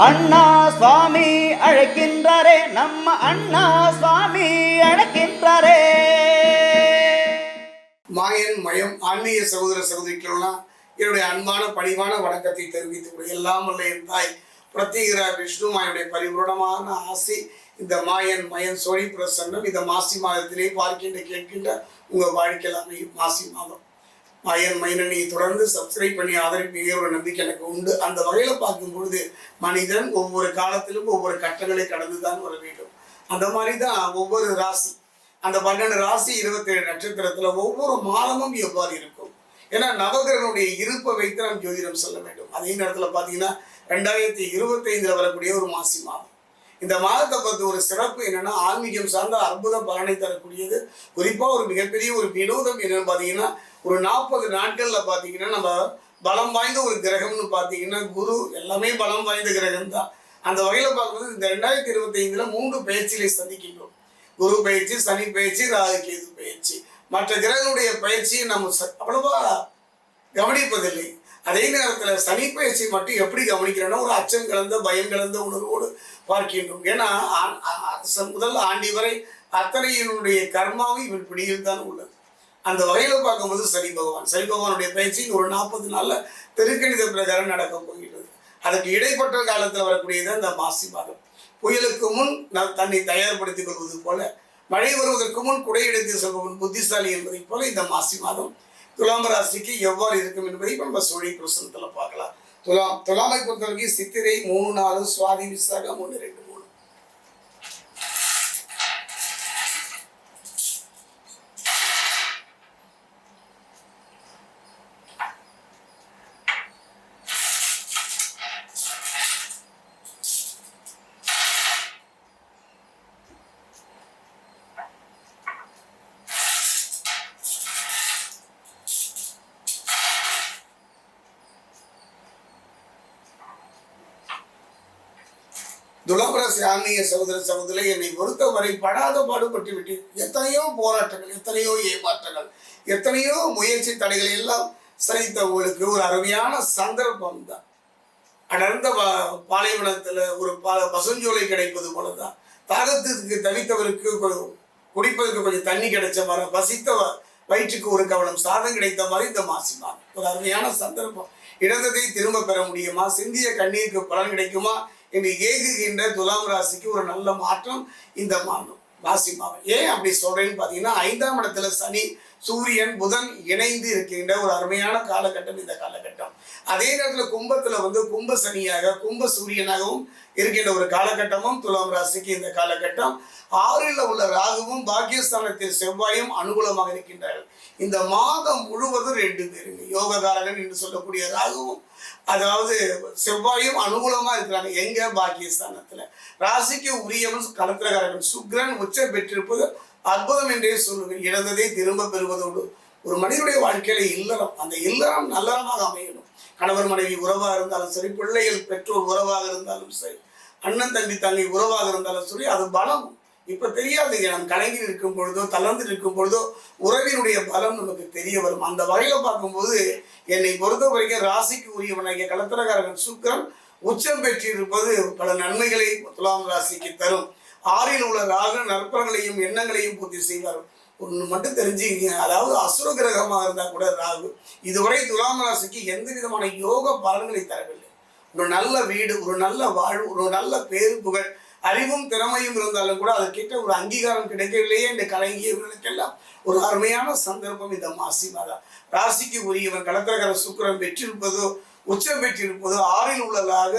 அண்ணா சுவாமி அழைக்கின்றாரே நம்ம அண்ணா சுவாமி அழைக்கின்றாரே. மாயன் மயம் ஆன்மீக சகோதர சகோதரிக்கெல்லாம் என்னுடைய அன்பான பணிவான வணக்கத்தை தெரிவித்துக் எல்லாம் வல்ல என் தாய் பிரத்யேகரா விஷ்ணு மாயுடைய பரிபூரணமான ஆசி இந்த மாயன் மயன் சோழி பிரசன்னம் இந்த மாசி மாதத்திலே பார்க்கின்ற கேட்கின்ற உங்க வாழ்க்கையில் அமையும் மாசி மாதம். மாயன் மைனனை தொடர்ந்து சப்ஸ்கிரைப் பண்ணி ஆதரிப்பீங்க ஒரு நம்பிக்கை எனக்கு உண்டு. அந்த வகையில் பார்க்கும் பொழுது மனிதன் ஒவ்வொரு காலத்திலும் ஒவ்வொரு கட்டங்களை கடந்து தான் வர வேண்டும். அந்த மாதிரி தான் ஒவ்வொரு ராசி அந்த பன்னெண்டு ராசி இருபத்தேழு நட்சத்திரத்துல ஒவ்வொரு மாதமும் எவ்வாறு இருக்கும்? ஏன்னா நவகிரகனுடைய இருப்பை வைத்து நாம் ஜோதிடம் சொல்ல வேண்டும். அதே நேரத்தில் பார்த்தீங்கன்னா ரெண்டாயிரத்தி இருபத்தைந்துல வரக்கூடிய ஒரு மாசி மாதம். இந்த மாதத்தை பற்றி ஒரு சிறப்பு என்னன்னா ஆன்மீகம் சார்ந்த அற்புத பலனை தரக்கூடியது. குறிப்பாக ஒரு மிகப்பெரிய ஒரு வினோதம் என்னன்னு பார்த்தீங்கன்னா ஒரு நாற்பது நாட்களில் பார்த்தீங்கன்னா நம்ம பலம் வாய்ந்த ஒரு கிரகம்னு பார்த்தீங்கன்னா குரு எல்லாமே பலம் வாய்ந்த கிரகம் தான். அந்த வகையில் பார்க்கும்போது இந்த ரெண்டாயிரத்தி இருபத்தைந்துல மூன்று பயிற்சிகளை சந்திக்கின்றோம். குரு பயிற்சி சனி பயிற்சி ராகு கேது பயிற்சி. மற்ற கிரகங்களுடைய பயிற்சியை நம்ம அவ்வளவா கவனிப்பதில்லை. அதே நேரத்தில் சனி பயிற்சி மட்டும் எப்படி கவனிக்கிறேன்னா ஒரு அச்சம் கலந்த பயம் கலந்த உணர்வோடு பார்க்கின்றோம். ஏன்னா ஆ- ச- முதல் ஆண்டி வரை அத்தனையினுடைய கர்மாவும் இவன் பிடியில் தான் உள்ளது. அந்த வகையில் பார்க்கும்போது சனி பகவான். சனி பகவானுடைய பயிற்சி ஒரு நாற்பது நாளில் திருக்கணித பிரகாரம் நடக்க போகிறது அதுக்கு இடைப்பட்ட காலத்தில் வரக்கூடியது அந்த மாசி மாதம். புயலுக்கு முன் நான் தன்னை தயார்படுத்திக் கொள்வது போல மழை வருவதற்கு முன் குடை எடுத்து செல்பவன் புத்திசாலி என்பதைப் போல இந்த மாசி மாதம் துலாம் ராசிக்கு எவ்வாறு இருக்கும் என்பதை இப்ப நம்ம சோழி பிரசனத்தில் பார்க்கலாம். துலாம் துலாமை பொறுத்தவரைக்கும் சித்திரை மூணு நாலு சுவாதி விசாகம் ஒன்று ரெண்டு மூணு துலாபராசி ஆன்மீக சகோதர சகோதரி என்னை பொறுத்தவரை படாத பாடுபட்டு விட்டேன் எத்தனையோ போராட்டங்கள் எத்தனையோ ஏமாற்றங்கள் எத்தனையோ முயற்சி தடைகளை எல்லாம் சகித்தவங்களுக்கு ஒரு அருமையான சந்தர்ப்பம் தான் அடர்ந்த பா- ஒரு பா பசுஞ்சோலை கிடைப்பது போலதான். தாகத்துக்கு தவித்தவருக்கு குடிப்பதற்கு கொஞ்சம் தண்ணி கிடைச்ச மாதிரி பசித்த வயிற்றுக்கு ஒரு கவனம் சாதம் கிடைத்த மாதிரி இந்த மாசி ஒரு அருமையான சந்தர்ப்பம். இழந்ததை திரும்ப பெற முடியுமா? சிந்திய கண்ணீருக்கு பலன் கிடைக்குமா? என்று ஏகுகின்ற துலாம் ராசிக்கு ஒரு நல்ல மாற்றம் இந்த மாதம் ராசி மாதம். ஏன் அப்படி சொல்றேன்னு பார்த்தீங்கன்னா ஐந்தாம் இடத்துல சனி சூரியன் புதன் இணைந்து இருக்கின்ற ஒரு அருமையான காலகட்டம் இந்த காலகட்டம். அதே நேரத்தில் கும்பத்துல வந்து கும்ப சனியாக கும்ப சூரியனாகவும் இருக்கின்ற ஒரு காலகட்டமும் துலாம் ராசிக்கு இந்த காலகட்டம். ஆறில் உள்ள ராகுவும் பாக்கியஸ்தானத்தில் செவ்வாயும் அனுகூலமாக இருக்கின்றார்கள். இந்த மாதம் முழுவதும் ரெண்டு பேருங்க யோககாரகன் என்று சொல்லக்கூடிய ராகுவும் அதாவது செவ்வாயும் அனுகூலமாக இருக்கிறாங்க. எங்க? பாக்கியஸ்தானத்துல. ராசிக்கு உரியவன் கலத்திரகாரகன் சுக்ரன் உச்சம் பெற்றிருப்பது அற்புதம் என்றே சொல்லுவேன் இழந்ததை திரும்ப பெறுவதோடு ஒரு மனிதனுடைய வாழ்க்கையில இல்லறம் அந்த இல்லறம் நல்லறமாக அமையணும். கணவர் மனைவி உறவாக இருந்தாலும் சரி பிள்ளைகள் பெற்றோர் உறவாக இருந்தாலும் சரி அண்ணன் தம்பி தங்கை உறவாக இருந்தாலும் சரி அது பலம். இப்ப தெரியாது. நம்ம கலங்கி இருக்கும் பொழுதோ தளர்ந்து இருக்கும் பொழுதோ உறவினுடைய பலம் நமக்கு தெரிய வரும். அந்த வகையில பார்க்கும்போது என்னை பொறுத்த வரைக்கும் ராசிக்கு உரியவனாகிய கலத்திரகாரகன் சுக்கிரன் உச்சம் பெற்றிருப்பது பல நன்மைகளை துலாம் ராசிக்கு தரும். ஆறில் உள்ள ராகு நற்பலங்களையும் எண்ணங்களையும் பூர்த்தி செய்வார். ஒன்று மட்டும் தெரிஞ்சுக்கங்க அதாவது அசுர கிரகமாக இருந்தால் கூட ராகு இதுவரை துலாம் ராசிக்கு எந்த விதமான யோக பலன்களை தரவில்லை. ஒரு நல்ல வீடு ஒரு நல்ல வாழ்வு ஒரு நல்ல பேரு புகழ் அறிவும் திறமையும் இருந்தாலும் கூட அதற்கிட்ட ஒரு அங்கீகாரம் கிடைக்கவில்லையே என்று கலங்கியவர்களுக்கெல்லாம் ஒரு அருமையான சந்தர்ப்பம். இந்த மாசி மாதம் ராசிக்கு உரியவன் கடத்திரகர சுக்கரம் பெற்றிருப்பதோ உச்சம் பெற்றிருப்பதோ ஆறில் உள்ளதாக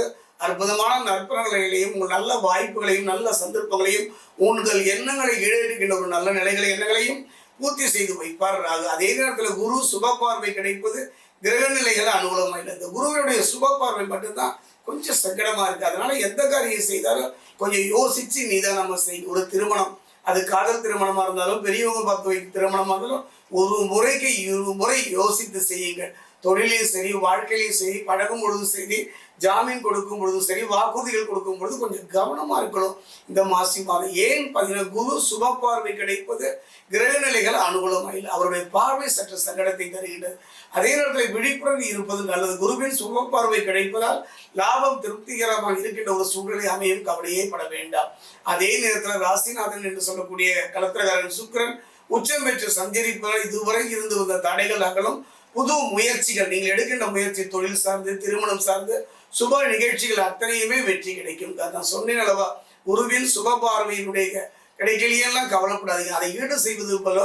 அற்புதமான நற்பலன்களையும் ஒரு நல்ல வாய்ப்புகளையும் நல்ல சந்தர்ப்பங்களையும் உங்கள் எண்ணங்களை ஈடேறுகின்ற ஒரு நல்ல நிலைகளை எண்ணங்களையும் பூர்த்தி செய்து வைப்பார் ராகு. அதே நேரத்தில் குரு சுப பார்வை கிடைப்பது கிரக நிலைகள் அனுகூலமாக இல்லை இந்த குருவினுடைய சுப பார்வை மட்டும்தான் கொஞ்சம் சங்கடமா இருக்கு. அதனால எந்த காரியம் செய்தாலும் கொஞ்சம் யோசிச்சு நம்ம செய்யும் ஒரு திருமணம். அது காதல் திருமணமா இருந்தாலும் பெரியவங்க பார்த்து வைக்க திருமணமா இருந்தாலும் ஒரு முறைக்கு இரு முறை யோசித்து செய்யுங்கள். தொழிலையும் சரி வாழ்க்கையிலையும் சரி பழகும் பொழுதும் சரி ஜாமீன் கொடுக்கும் பொழுதும் சரி வாக்குறுதிகள் கொடுக்கும் பொழுது கொஞ்சம் கவனமாக இருக்கணும். இந்த மாசி மாதம் ஏன் பார்த்தீங்கன்னா குரு சுப பார்வை கிடைப்பது கிரகநிலைகள் அனுகூலமாக இல்லை. அவருடைய பார்வை சற்று சங்கடத்தை தருகின்றது. அதே நேரத்தில் விழிப்புணர்வு இருப்பது நல்லது. குருவின் சுப பார்வை கிடைப்பதால் லாபம் திருப்திகரமாக இருக்கின்ற ஒரு சூழ்நிலை அமையும் கவலையே பட வேண்டாம். அதே நேரத்தில் ராசிநாதன் என்று சொல்லக்கூடிய கலத்திரகாரன் சுக்கரன் உச்சம் பெற்று சஞ்சரிப்பதால் இதுவரை இருந்து வந்த தடைகள் அகலும். புது முயற்சிகள் நீங்கள் எடுக்கின்ற முயற்சி தொழில் சார்ந்து திருமணம் சார்ந்து சுப நிகழ்ச்சிகள் அத்தனையுமே வெற்றி கிடைக்கும். நான் சொன்னேன் அளவா குருவின் சுப பார்வையினுடைய கிடைக்கலையெல்லாம் கவலைப்படாதீங்க. அதை ஈடு செய்வது போல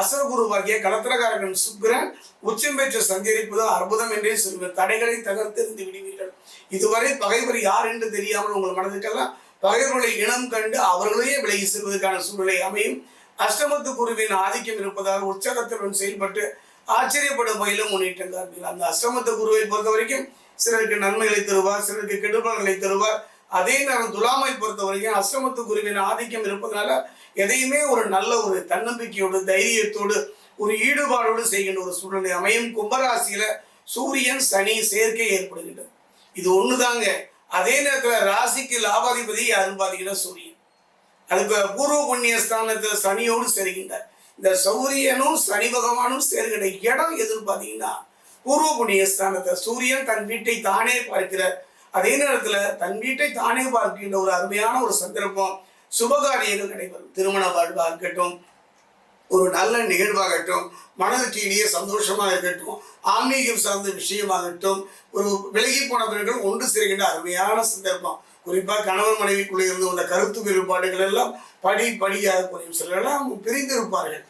அசரகுருவாகிய கலத்திரகாரகன் சுக்கிரன் உச்சம் பெற்று சஞ்சரிப்பது அற்புதம் என்றே சொல்வேன் தடைகளை தகர்த்தெறிந்து விடுவீர்கள். இதுவரை பகைவர் யார் என்று தெரியாமல் உங்கள் மனதுக்கெல்லாம் பகைவர்களை இனம் கண்டு அவர்களையே விலகி செல்வதற்கான சூழ்நிலை அமையும். அஷ்டமத்து குருவின் ஆதிக்கம் இருப்பதால் உற்சாகத்துடன் செயல்பட்டு ஆச்சரியப்படும் வகையிலும் முன்னேற்றங்கள் காண்பீர்கள். அந்த அஷ்டமத்து குருவை பொறுத்த வரைக்கும் சிலருக்கு நன்மைகளை தருவார் சிலருக்கு கெடுபலங்களை தருவார். அதே நேரம் துலாமை பொறுத்த வரைக்கும் அஷ்டமத்து குருவின் ஆதிக்கம் இருப்பதனால எதையுமே ஒரு நல்ல ஒரு தன்னம்பிக்கையோடு தைரியத்தோடு ஒரு ஈடுபாடோடு செய்கின்ற ஒரு சூழ்நிலை அமையும். கும்பராசியில சூரியன் சனி சேர்க்கை ஏற்படுகின்றது. இது ஒண்ணுதாங்க. அதே நேரத்தில் ராசிக்கு லாபாதிபதி யாருன்னு பார்த்தீங்கன்னா சூரியன். அதுக்கு பூர்வ புண்ணிய ஸ்தானத்தில் சனியோடு செல்கின்றார் இந்த சூரியனும் சனி பகவானும் சேர்கிற இடம் எதுன்னு பார்த்தீங்கன்னா பூர்வ புண்ணிய ஸ்தானத்தை சூரியன் தன் வீட்டை தானே பார்க்கிறார். அதே நேரத்தில் தன் வீட்டை தானே பார்க்கின்ற ஒரு அருமையான ஒரு சந்தர்ப்பம் சுபகாரியங்கள் நடைபெறும். திருமண வாழ்வாக இருக்கட்டும் ஒரு நல்ல நிகழ்வாகட்டும் மனதுக்கு இனிய இருக்கட்டும் ஆன்மீகம் சார்ந்த விஷயமாகட்டும் ஒரு விலகி போனவர்கள் ஒன்று சேர்கின்ற அருமையான சந்தர்ப்பம். குறிப்பாக கணவன் மனைவிக்குள்ளே இருந்து வந்த கருத்து வேறுபாடுகள் எல்லாம் படி படியாக குறையும். சிலரெல்லாம் பிரிந்திருப்பார்கள்.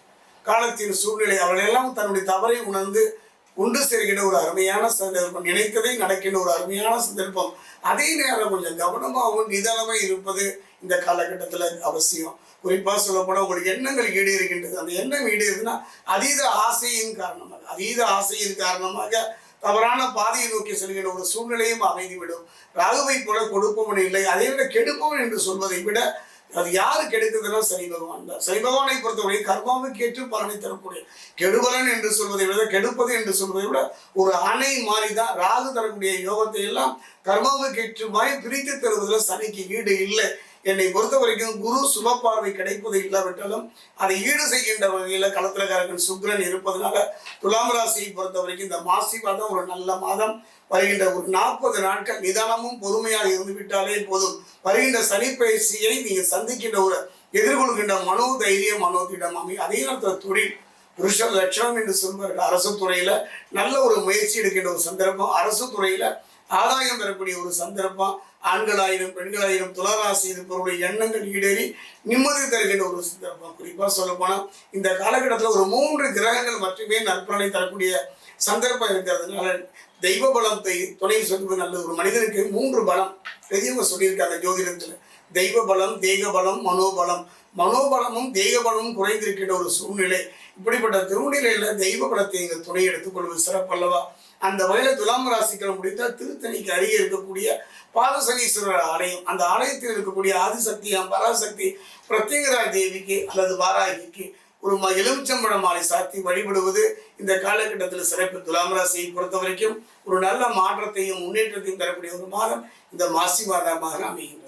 காலத்தின் சூழ்நிலை அவர்களெல்லாம் தன்னுடைய தவறை உணர்ந்து உண்டு சேர்கின்ற ஒரு அருமையான சந்தர்ப்பம் நினைத்ததை நடக்கின்ற ஒரு அருமையான சந்தர்ப்பம். அதே நேரம் கொஞ்சம் கவனமாகவும் நிதானமாக இருப்பது இந்த காலகட்டத்தில் அவசியம். குறிப்பாக சொல்லப்போனால் உங்களுக்கு எண்ணங்கள் ஈடு இருக்கின்றது அந்த எண்ணம் ஈடு இருக்குன்னா அதீத ஆசையின் காரணமாக அதீத ஆசையின் காரணமாக தவறான பாதையை நோக்கி செல்கின்ற ஒரு சூழ்நிலையும் அமைந்துவிடும். ராகுவை போல கொடுப்பவன் இல்லை அதை விட கெடுப்பவன் என்று சொல்வதை விட அது யாரு கெடுக்குதுன்னா சனி பகவான் தான். சனி பகவானை பொறுத்தவரை கர்மாவுக்கு ஏற்று பலனை தரக்கூடிய கெடுபலன் என்று சொல்வதை விட கெடுப்பது என்று சொல்வதை விட ஒரு அணை மாறி தான் ராகு தரக்கூடிய யோகத்தை எல்லாம் கர்மாவுக்கு ஏற்று பிரித்து தருவதில் சனிக்கு ஈடு இல்லை. என்னை பொறுத்த வரைக்கும் குரு சுப பார்வை கிடைப்பது இல்லாவிட்டாலும் அதை ஈடு செய்கின்ற வகையில் களத்திரக்காரர்கள் சுக்கிரன் இருப்பதனால துலாம் ராசியை பொறுத்த வரைக்கும் இந்த மாசி மாதம் ஒரு நல்ல மாதம். வருகின்ற ஒரு நாற்பது நாட்கள் நிதானமும் பொறுமையாக இருந்துவிட்டாலே போதும். வருகின்ற சனிப்பயிற்சியை நீங்கள் சந்திக்கின்ற ஒரு எதிர்கொள்கின்ற மனோ தைரியம் மனோதிடம் அமை அதே நேரத்தில் தொழில் புருஷ லட்சணம் என்று சொல்வார்கள். அரசு துறையில நல்ல ஒரு முயற்சி எடுக்கின்ற ஒரு சந்தர்ப்பம். அரசு துறையில ஆதாயம் பெறக்கூடிய ஒரு சந்தர்ப்பம். ஆண்களாயிரம் பெண்களாயிரம் துளராசி இருப்பவருடைய எண்ணங்கள் ஈடேறி நிம்மதி தருகின்ற ஒரு சந்தர்ப்பம். குறிப்பாக சொல்லப்போனால் இந்த காலகட்டத்தில் ஒரு மூன்று கிரகங்கள் மட்டுமே நற்பலனை தரக்கூடிய சந்தர்ப்பம் இருக்கிறதுனால தெய்வ பலத்தை துணை சொல்வது நல்ல ஒரு மனிதனுக்கு மூன்று பலம். பெரியவங்க சொல்லியிருக்காங்க ஜோதிடத்தில். தெய்வ பலம் தேக பலம் மனோபலம். மனோபலமும் தேக பலமும் குறைந்திருக்கின்ற ஒரு சூழ்நிலை. இப்படிப்பட்ட திருநிலையில தெய்வ பலத்தை துணை எடுத்துக்கொள்வது சிறப்பல்லவா? அந்த வகையில் துலாம் ராசிக்கிற முடித்தால் திருத்தணிக்கு அருகே இருக்கக்கூடிய பாதசனீஸ்வரர் ஆலயம். அந்த ஆலயத்தில் இருக்கக்கூடிய ஆதிசக்தி பராசக்தி பிரத்யேகரா தேவிக்கு அல்லது வாராகிக்கு ஒரு ம- மாலை சாத்தி வழிபடுவது இந்த காலகட்டத்தில் சிறப்பு. துலாம் ராசியை பொறுத்த வரைக்கும் ஒரு நல்ல மாற்றத்தையும் முன்னேற்றத்தையும் தரக்கூடிய ஒரு மாதம் இந்த மாசி மாதமாக அமைகின்றது